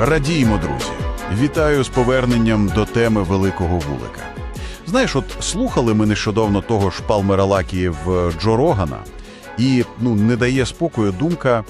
Радіємо, друзі! Вітаю з поверненням до теми Великого Вулика. Знаєш, от слухали ми нещодавно того ж Палмера Лакі в Джо Рогана, і ну, не дає спокою думка,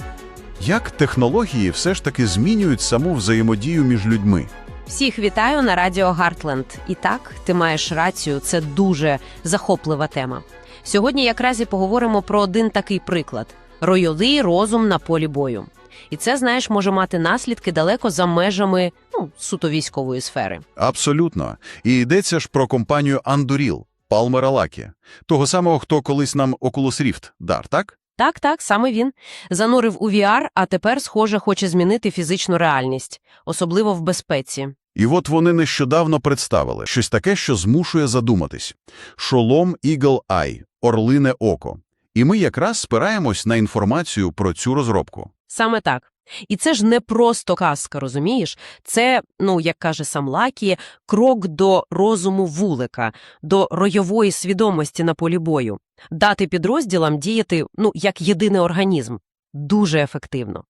як технології все ж таки змінюють саму взаємодію між людьми. Всіх вітаю на радіо Гартленд. І так, ти маєш рацію, це дуже захоплива тема. Сьогодні якраз і поговоримо про один такий приклад: ройовий розум на полі бою. І це, знаєш, може мати наслідки далеко за межами ну, суто військової сфери. Абсолютно. І йдеться ж про компанію Anduril, Палмера Лакі, того самого, хто колись нам Oculus Rift дар, так? Так, так, саме він занурив у VR, а тепер, схоже, хоче змінити фізичну реальність, особливо в безпеці. І от вони нещодавно представили щось таке, що змушує задуматись. Шолом Eagle Eye – орлине око. І ми якраз спираємось на інформацію про цю розробку. Саме так. І це ж не просто казка, розумієш? Це, ну, як каже сам Лакі, крок до розуму вулика, до ройової свідомості на полі бою. Дати підрозділам діяти, ну, як єдиний організм. Дуже ефективно.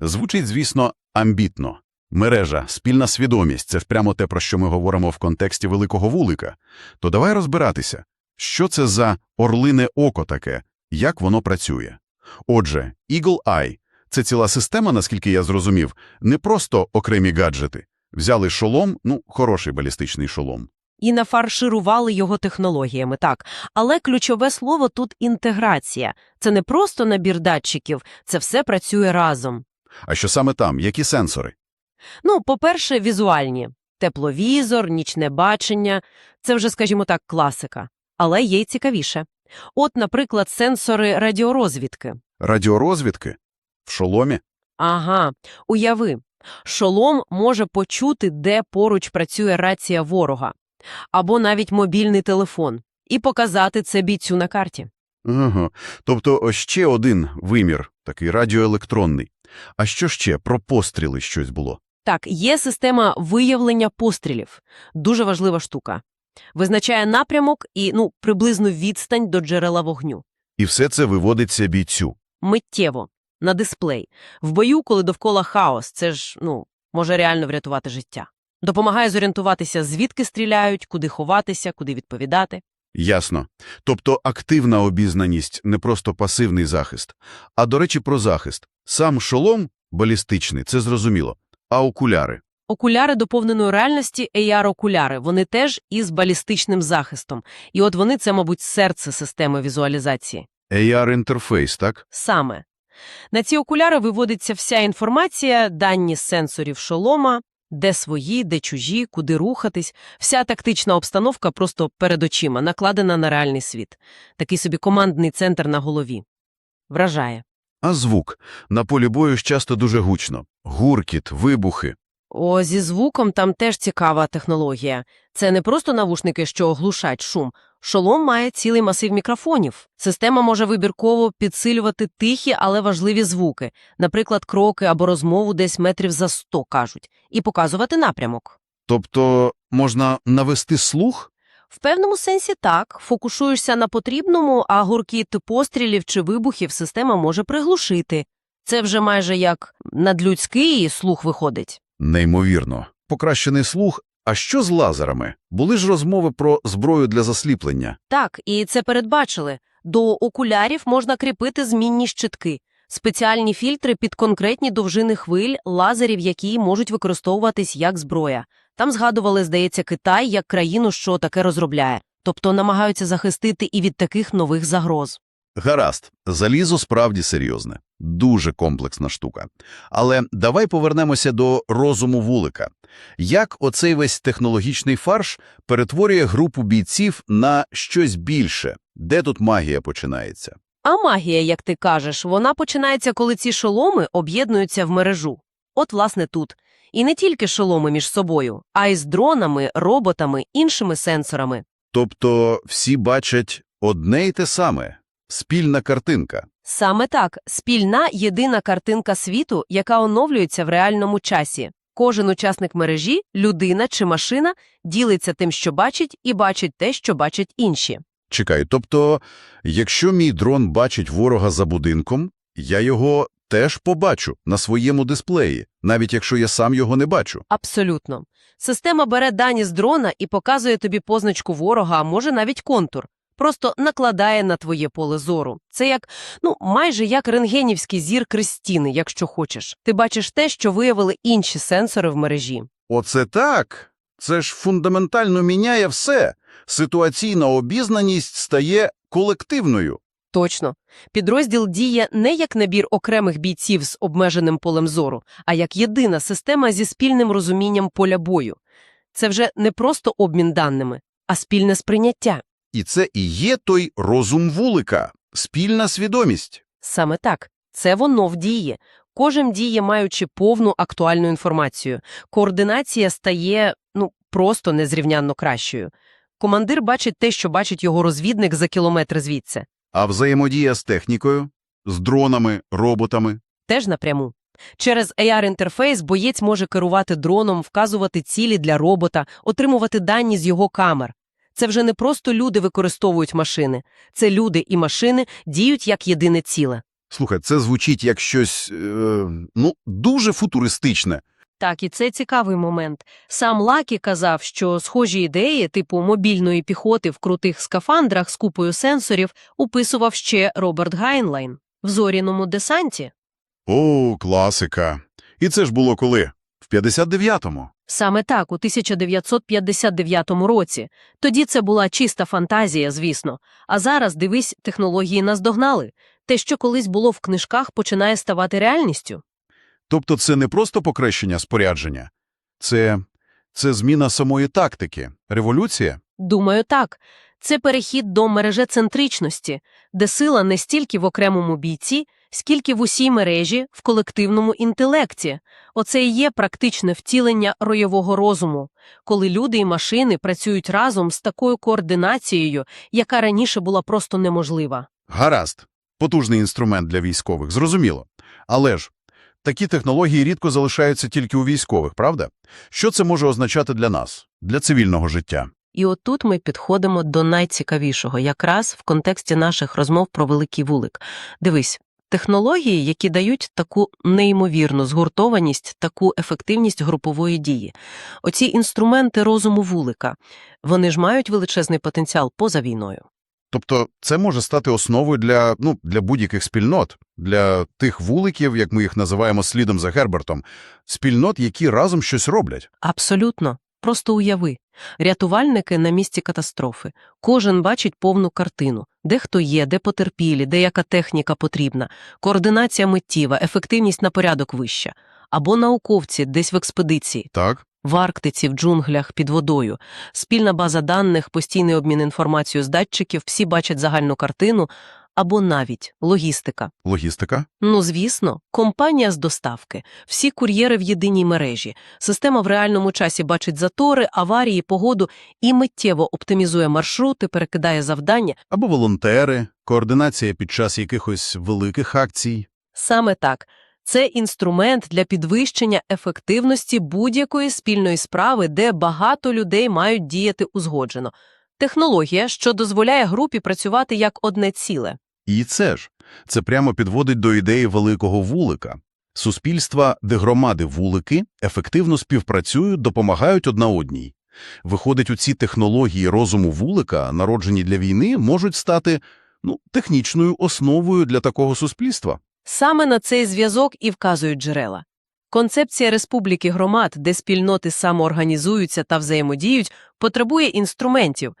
Звучить, звісно, амбітно. Мережа, спільна свідомість – це ж прямо те, про що ми говоримо в контексті Великого Вулика. То давай розбиратися, що це за орлине око таке, як воно працює. Отже, Eagle Eye – це ціла система, наскільки я зрозумів, не просто окремі гаджети. Взяли шолом, ну, хороший балістичний шолом. І нафарширували його технологіями, так. Але ключове слово тут – інтеграція. Це не просто набір датчиків, це все працює разом. А що саме там? Які сенсори? Ну, по-перше, візуальні. Тепловізор, нічне бачення – це вже, скажімо так, класика. Але є й цікавіше. От, наприклад, сенсори радіорозвідки. Радіорозвідки? В шоломі? Ага, уяви. Шолом може почути, де поруч працює рація ворога. Або навіть мобільний телефон. І показати це бійцю на карті. Ага. Тобто ще один вимір, такий радіоелектронний. А що ще? Про постріли щось було? Так, є система виявлення пострілів. Дуже важлива штука. Визначає напрямок і, ну, приблизну відстань до джерела вогню. І все це виводиться бійцю. Миттєво, на дисплей. В бою, коли довкола хаос, це ж, ну, може реально врятувати життя. Допомагає зорієнтуватися, звідки стріляють, куди ховатися, куди відповідати. Ясно. Тобто активна обізнаність, не просто пасивний захист. А, до речі, про захист. Сам шолом балістичний, це зрозуміло. А окуляри? Окуляри доповненої реальності AR-окуляри, вони теж із балістичним захистом. І от вони – це, мабуть, серце системи візуалізації. AR-інтерфейс, так? Саме. На ці окуляри виводиться вся інформація, дані з сенсорів шолома, де свої, де чужі, куди рухатись. Вся тактична обстановка просто перед очима, накладена на реальний світ. Такий собі командний центр на голові. Вражає. А звук? На полі бою ж часто дуже гучно. Гуркіт, вибухи. О, зі звуком там теж цікава технологія. Це не просто навушники, що оглушать шум. Шолом має цілий масив мікрофонів. Система може вибірково підсилювати тихі, але важливі звуки, наприклад, кроки або розмову десь метрів за сто, кажуть, і показувати напрямок. Тобто можна навести слух? В певному сенсі так, фокусуєшся на потрібному, а гуркіт пострілів чи вибухів система може приглушити. Це вже майже як надлюдський слух виходить. Неймовірно. Покращений слух. А що з лазерами? Були ж розмови про зброю для засліплення. Так, і це передбачили. До окулярів можна кріпити змінні щитки, спеціальні фільтри під конкретні довжини хвиль, лазерів, які можуть використовуватись як зброя. Там згадували, здається, Китай як країну, що таке розробляє, тобто намагаються захистити і від таких нових загроз. Гаразд, залізо справді серйозне. Дуже комплексна штука. Але давай повернемося до розуму вулика. Як оцей весь технологічний фарш перетворює групу бійців на щось більше? Де тут магія починається? А магія, як ти кажеш, вона починається, коли ці шоломи об'єднуються в мережу. От, власне, тут. І не тільки шоломи між собою, а й з дронами, роботами, іншими сенсорами. Тобто всі бачать одне й те саме – спільна картинка. Саме так, спільна єдина картинка світу, яка оновлюється в реальному часі. Кожен учасник мережі, людина чи машина, ділиться тим, що бачить, і бачить те, що бачать інші. Чекай, тобто, якщо мій дрон бачить ворога за будинком, я його теж побачу на своєму дисплеї, навіть якщо я сам його не бачу. Абсолютно. Система бере дані з дрона і показує тобі позначку ворога, а може навіть контур. Просто накладає на твоє поле зору. Це як, ну, майже як рентгенівський зір Кристіни, якщо хочеш. Ти бачиш те, що виявили інші сенсори в мережі. Оце так. Це ж фундаментально міняє все. Ситуаційна обізнаність стає колективною. Точно. Підрозділ діє не як набір окремих бійців з обмеженим полем зору, а як єдина система зі спільним розумінням поля бою. Це вже не просто обмін даними, а спільне сприйняття. І це і є той розум вулика, спільна свідомість. Саме так. Це воно в дії. Кожен діє, маючи повну актуальну інформацію. Координація стає, ну, просто незрівнянно кращою. Командир бачить те, що бачить його розвідник за кілометр звідси. А взаємодія з технікою, з дронами, роботами. Теж напряму. Через AR-інтерфейс боєць може керувати дроном, вказувати цілі для робота, отримувати дані з його камер. Це вже не просто люди використовують машини. Це люди і машини діють як єдине ціле. Слухай, це звучить як щось, е, ну, дуже футуристичне. Так, і це цікавий момент. Сам Лакі казав, що схожі ідеї, типу мобільної піхоти в крутих скафандрах з купою сенсорів, описував ще Роберт Гайнлайн в зоряному десанті. О, класика. І це ж було коли? В 59-му. Саме так, у 1959 році. Тоді це була чиста фантазія, звісно. А зараз, дивись, технології наздогнали. Те, що колись було в книжках, починає ставати реальністю. Тобто це не просто покращення спорядження. Це, це зміна самої тактики. Революція? Думаю, так. Це перехід до мережецентричності, де сила не стільки в окремому бійці, скільки в усій мережі, в колективному інтелекті. Оце і є практичне втілення ройового розуму, коли люди і машини працюють разом з такою координацією, яка раніше була просто неможлива. Гаразд. Потужний інструмент для військових, зрозуміло. Але ж, такі технології рідко залишаються тільки у військових, правда? Що це може означати для нас, для цивільного життя? І отут ми підходимо до найцікавішого, якраз в контексті наших розмов про великий вулик. Дивись, технології, які дають таку неймовірну згуртованість, таку ефективність групової дії. Оці інструменти розуму вулика, вони ж мають величезний потенціал поза війною. Тобто це може стати основою для, ну, для будь-яких спільнот, для тих вуликів, як ми їх називаємо слідом за Гербертом, спільнот, які разом щось роблять. Абсолютно. Просто уяви. Рятувальники на місці катастрофи. Кожен бачить повну картину. Де хто є, де потерпілі, де яка техніка потрібна. Координація миттєва, ефективність на порядок вища. Або науковці десь в експедиції. Так? В Арктиці, в джунглях, під водою. Спільна база даних, постійний обмін інформацією з датчиків, всі бачать загальну картину. Або навіть логістика. Логістика? Ну, звісно, компанія з доставки, всі кур'єри в єдиній мережі, система в реальному часі бачить затори, аварії, погоду і миттєво оптимізує маршрути, перекидає завдання. Або волонтери, координація під час якихось великих акцій. Саме так. Це інструмент для підвищення ефективності будь-якої спільної справи, де багато людей мають діяти узгоджено. Технологія, що дозволяє групі працювати як одне ціле. І це ж. Це прямо підводить до ідеї великого вулика. Суспільства, де громади-вулики ефективно співпрацюють, допомагають одна одній. Виходить, у ці технології розуму вулика, народжені для війни, можуть стати ну, технічною основою для такого суспільства. Саме на цей зв'язок і вказують джерела. Концепція республіки громад, де спільноти самоорганізуються та взаємодіють, потребує інструментів.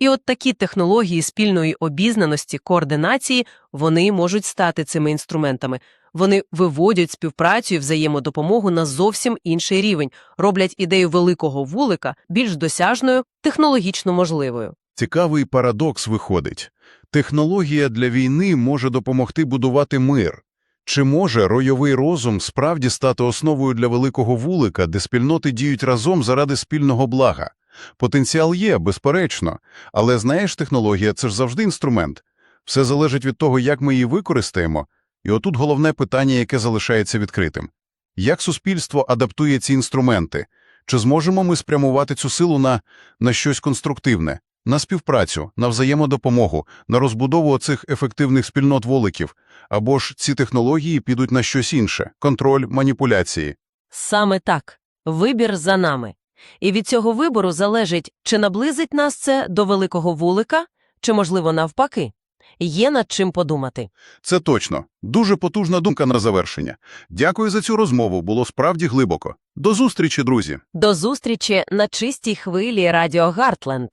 І от такі технології спільної обізнаності, координації, вони можуть стати цими інструментами. Вони виводять співпрацю і взаємодопомогу на зовсім інший рівень, роблять ідею великого вулика більш досяжною, технологічно можливою. Цікавий парадокс виходить. Технологія для війни може допомогти будувати мир. Чи може ройовий розум справді стати основою для великого вулика, де спільноти діють разом заради спільного блага? Потенціал є, безперечно, але знаєш, технологія – це ж завжди інструмент. Все залежить від того, як ми її використаємо, і отут головне питання, яке залишається відкритим. Як суспільство адаптує ці інструменти? Чи зможемо ми спрямувати цю силу на, на щось конструктивне? На співпрацю, на взаємодопомогу, на розбудову оцих ефективних спільнот воликів. Або ж ці технології підуть на щось інше – контроль, маніпуляції. Саме так. Вибір за нами. І від цього вибору залежить, чи наблизить нас це до великого вулика, чи, можливо, навпаки. Є над чим подумати. Це точно. Дуже потужна думка на завершення. Дякую за цю розмову, було справді глибоко. До зустрічі, друзі! До зустрічі на чистій хвилі Радіо Гартленд.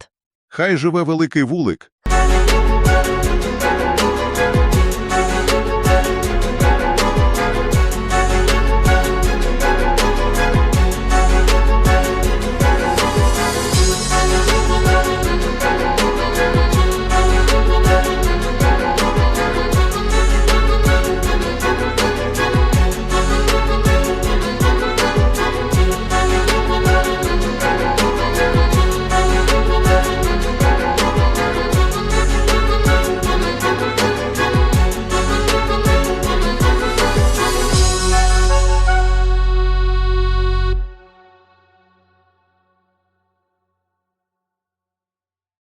Хай живе великий вулик!